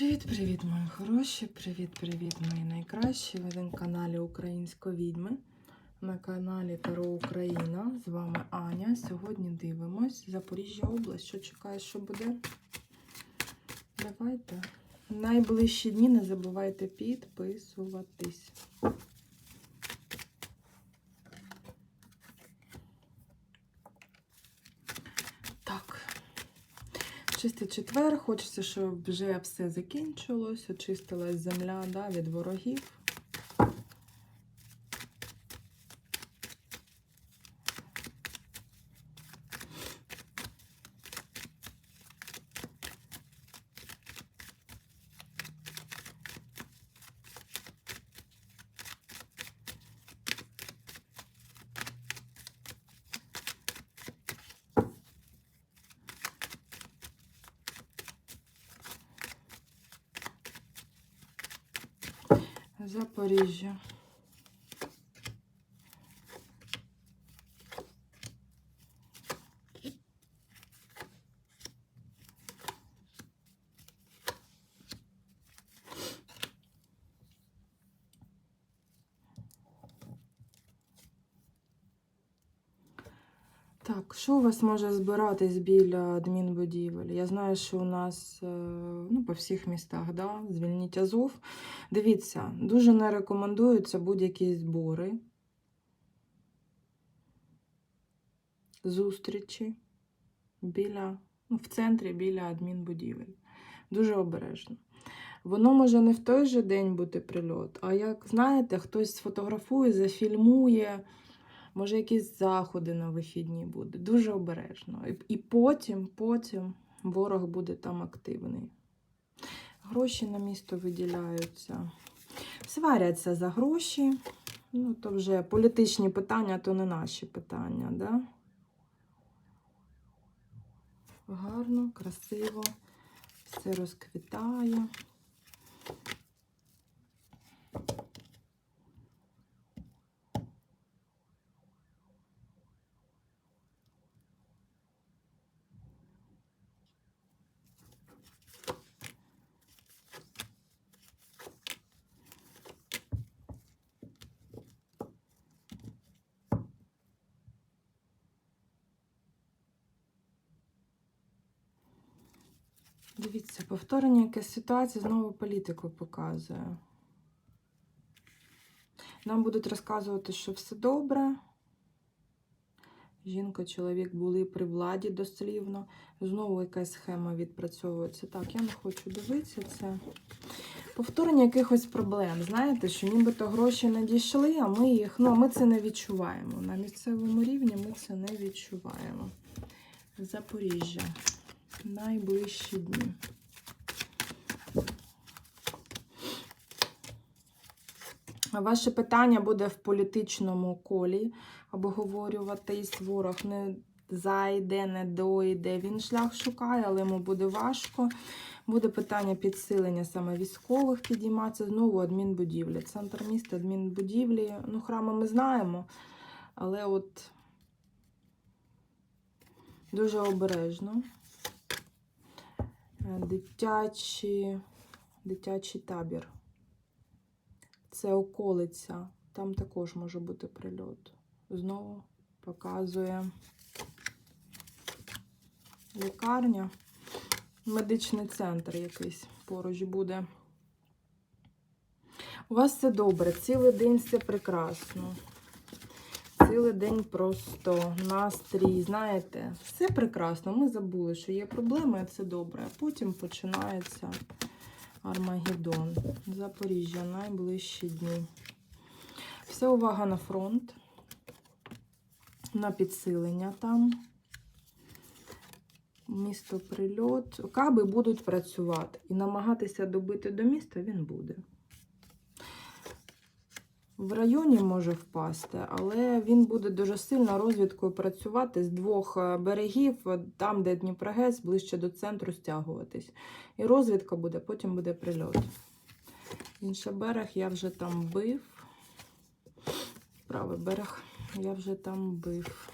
Привіт-привіт, мої хороші! Привіт-привіт, мої найкращі! Ви на каналі Українсько відьми. На каналі Таро Україна. З вами Аня. Сьогодні дивимось Запоріжжя область. Що чекає, що буде? Давайте. Найближчі дні не забувайте підписуватись. Так. Чистий четвер, хочеться, щоб вже все закінчилось, очистилась земля да, від ворогів. Запоріжжя. Так, що у вас може збиратись біля адмінбудівель? Я знаю, що у нас е, ну, по всіх містах, да? звільніть Азов. Дивіться, дуже не рекомендуються будь-які збори, зустрічі біля, ну, в центрі біля адмінбудівель. Дуже обережно. Воно може не в той же день бути прильот, а як знаєте, хтось сфотографує, зафільмує. Може, якісь заходи на вихідні буде. Дуже обережно. І, потім, потім ворог буде там активний. Гроші на місто виділяються. Сваряться за гроші. Ну, то вже політичні питання, то не наші питання, да? Гарно, красиво, все розквітає. Дивіться, повторення якась ситуація знову політику показує. Нам будуть розказувати, що все добре. Жінка, чоловік були при владі дослівно. Знову якась схема відпрацьовується. Так, я не хочу дивитися це. Повторення якихось проблем. Знаєте, що нібито гроші надійшли, а ми їх, ну, ми це не відчуваємо. На місцевому рівні ми це не відчуваємо. Запоріжжя. Найближчі дні. Ваше питання буде в політичному колі обговорюватись. Ворог не зайде, не дойде. Він шлях шукає, але йому буде важко. Буде питання підсилення саме військових підійматися. Знову адмінбудівлі. Центр міста, адмінбудівлі. Ну, храми ми знаємо, але от дуже обережно. Дитячий, дитячий табір. Це околиця. Там також може бути прильот. Знову показує лікарня. Медичний центр якийсь поруч буде. У вас все добре, цілий день все прекрасно. Цілий день просто настрій, знаєте, все прекрасно. Ми забули, що є проблеми, і це добре. А потім починається Армагеддон. Запоріжжя, найближчі дні. Вся увага на фронт, на підсилення там. Місто прильот. Каби будуть працювати. І намагатися добити до міста він буде. В районі може впасти, але він буде дуже сильно розвідкою працювати з двох е, берегів, там, де Дніпрогес, ближче до центру стягуватись. І розвідка буде, потім буде прильот. Інший берег я вже там бив. Правий берег я вже там бив.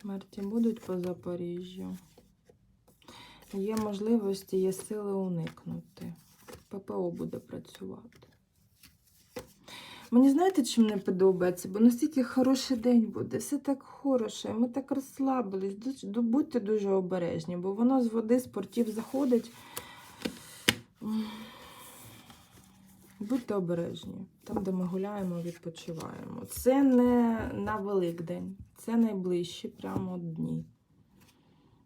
Смерті будуть по Запоріжжю. Є можливості, є сили уникнути. ППО буде працювати. Мені знаєте, чим не подобається? Бо настільки хороший день буде, все так хороше, ми так розслабились. Будьте дуже обережні, бо воно з води, з портів заходить. Будьте обережні, там, де ми гуляємо, відпочиваємо. Це не на Великдень, це найближчі прямо дні.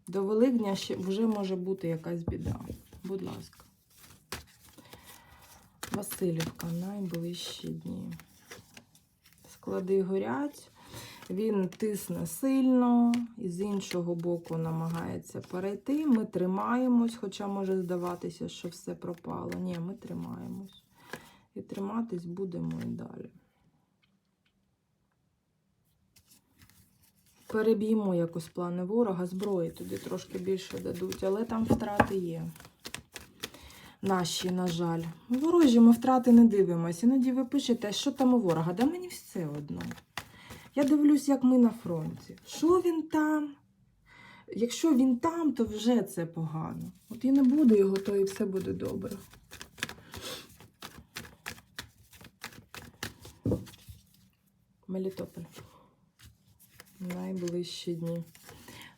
До Великдня ще вже може бути якась біда. Будь ласка. Васильівка, найближчі дні. Склади горять, він тисне сильно, і з іншого боку намагається перейти. Ми тримаємось, хоча може здаватися, що все пропало. Ні, ми тримаємось. І триматись будемо і далі. Переб'ємо якось плани ворога, зброї туди трошки більше дадуть, але там втрати є. Наші, на жаль. Ворожі ми втрати не дивимося. Іноді ви пишете, що там у ворога. Да мені все одно. Я дивлюсь, як ми на фронті. Що він там? Якщо він там, то вже це погано. От і не буде його, то і все буде добре. Мелітополь. Найближчі дні.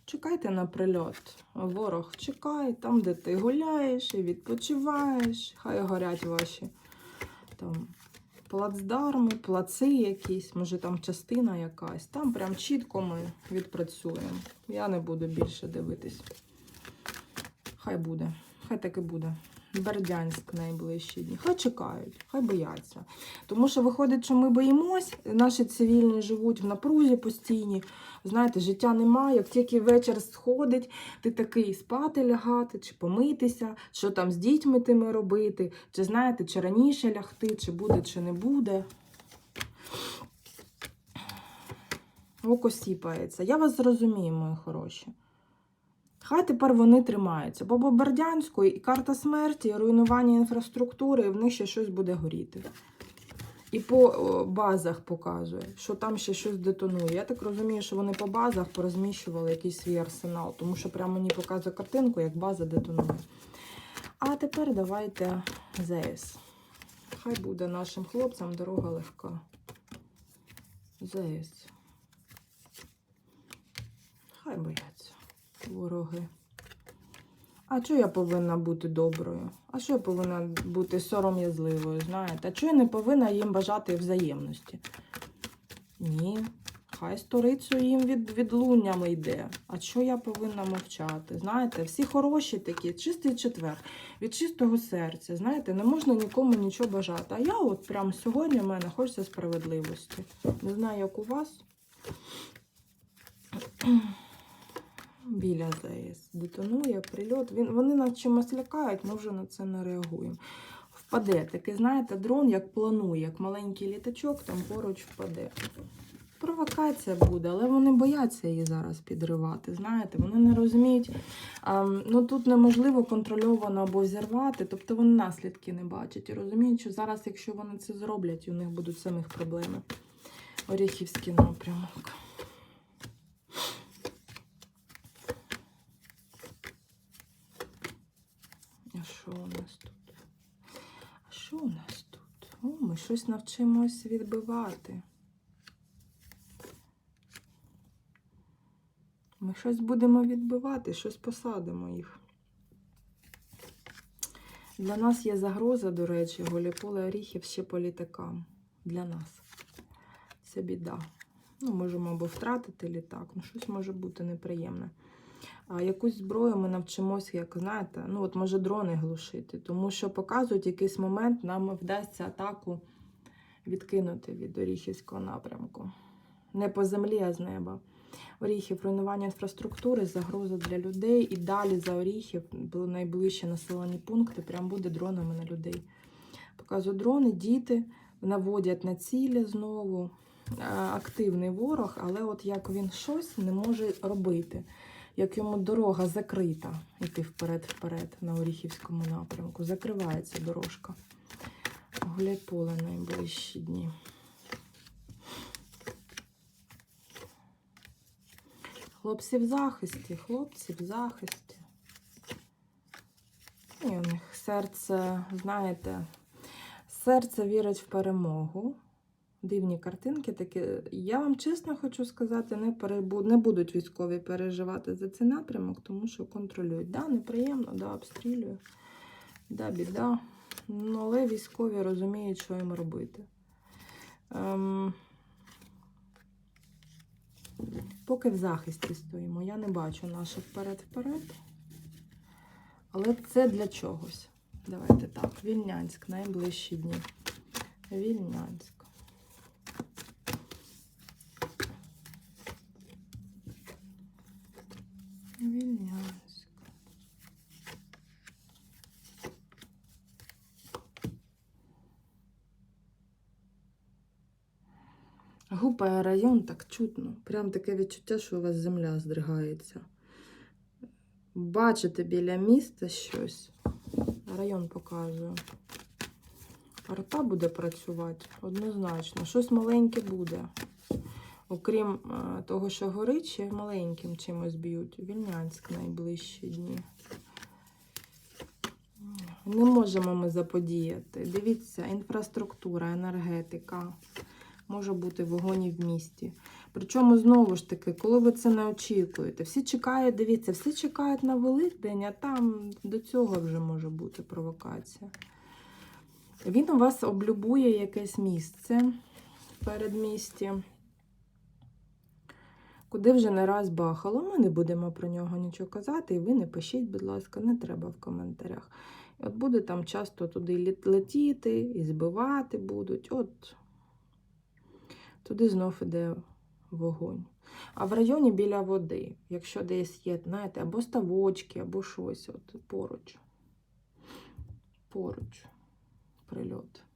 Чекайте на прильот. Ворог чекай, там, де ти гуляєш і відпочиваєш. Хай горять ваші там плацдарми, плаци якісь, може там частина якась. Там прям чітко ми відпрацюємо. Я не буду більше дивитись. Хай буде, хай так і буде. Бердянськ найближчі дні. Хай чекають, хай бояться. Тому що виходить, що ми боїмось, наші цивільні живуть в напрузі постійні. Знаєте, життя немає. Як тільки вечір сходить, ти такий спати лягати, чи помитися, що там з дітьми тими робити, чи знаєте, чи раніше лягти, чи буде, чи не буде. Око сіпається. Я вас зрозумію, мої хороші. Хай тепер вони тримаються. Бо по Бердянську і карта смерті, і руйнування інфраструктури, в них ще щось буде горіти. І по базах показує, що там ще щось детонує. Я так розумію, що вони по базах порозміщували якийсь свій арсенал, тому що прямо мені показує картинку, як база детонує. А тепер давайте ЗС. Хай буде нашим хлопцям дорога легка. ЗС. Хай бояться вороги. А чого я повинна бути доброю? А що я повинна бути сором'язливою, знаєте? А чого я не повинна їм бажати взаємності? Ні. Хай сторицю їм від, відлуннями йде. А що я повинна мовчати? Знаєте, всі хороші такі, чистий четвер, від чистого серця. Знаєте, не можна нікому нічого бажати. А я от прямо сьогодні в мене хочеться справедливості. Не знаю, як у вас. Біля ЗАЕС. Детонує, прильот. Він, вони нас чимось лякають, ми вже на це не реагуємо. Впаде. Такий, знаєте, дрон як планує, як маленький літачок, там поруч впаде. Провокація буде, але вони бояться її зараз підривати. Знаєте, вони не розуміють. А, ну тут неможливо контрольовано або зірвати, тобто вони наслідки не бачать. І розуміють, що зараз, якщо вони це зроблять, у них будуть самих проблеми. Оріхівський напрямок. Що у нас тут? А що у нас тут? О, ми щось навчимось відбивати. Ми щось будемо відбивати, щось посадимо їх. Для нас є загроза, до речі, голіполе оріхів ще політикам. Для нас. Це біда. Ну, можемо або втратити літак, ну щось може бути неприємне. А якусь зброю ми навчимося, як знаєте, ну от може дрони глушити, тому що показують якийсь момент, нам вдасться атаку відкинути від Оріхівського напрямку. Не по землі, а з неба. Оріхів, руйнування інфраструктури, загроза для людей. І далі за Оріхів найближчі населені пункти, прям буде дронами на людей. Показую дрони, діти наводять на цілі знову. Е, Активний ворог, але от як він щось не може робити, як йому дорога закрита, йти вперед-вперед на Оріхівському напрямку. Закривається дорожка. Гуляй поле найближчі дні. Хлопці в захисті, хлопці в захисті. І у них серце, знаєте, серце вірить в перемогу. Дивні картинки такі. Я вам чесно хочу сказати, не, перебу... не будуть військові переживати за цей напрямок, тому що контролюють. Да, неприємно, да, обстрілює, да, біда. Ну, але військові розуміють, що їм робити. Ем... Поки в захисті стоїмо, я не бачу наше вперед-вперед. Але це для чогось. Давайте так. Вільнянськ, найближчі дні. Вільнянськ. Вільнянськ. Гупає район так чутно. Прям таке відчуття, що у вас земля здригається. Бачите біля міста щось. Район показую. Арта буде працювати однозначно. Щось маленьке буде. Окрім е, того, що горить, ще маленьким чимось б'ють. Вільнянськ найближчі дні. Не можемо ми заподіяти. Дивіться, інфраструктура, енергетика. Може бути вогонь в місті. Причому, знову ж таки, коли ви це не очікуєте, всі чекають, дивіться, всі чекають на Великдень, а там до цього вже може бути провокація. Він у вас облюбує якесь місце в передмісті, куди вже не раз бахало. Ми не будемо про нього нічого казати, і ви не пишіть, будь ласка, не треба в коментарях. От буде там часто туди летіти і збивати будуть. От туди знов іде вогонь. А в районі біля води, якщо десь є, знаєте, або ставочки, або щось от поруч. Поруч прильот.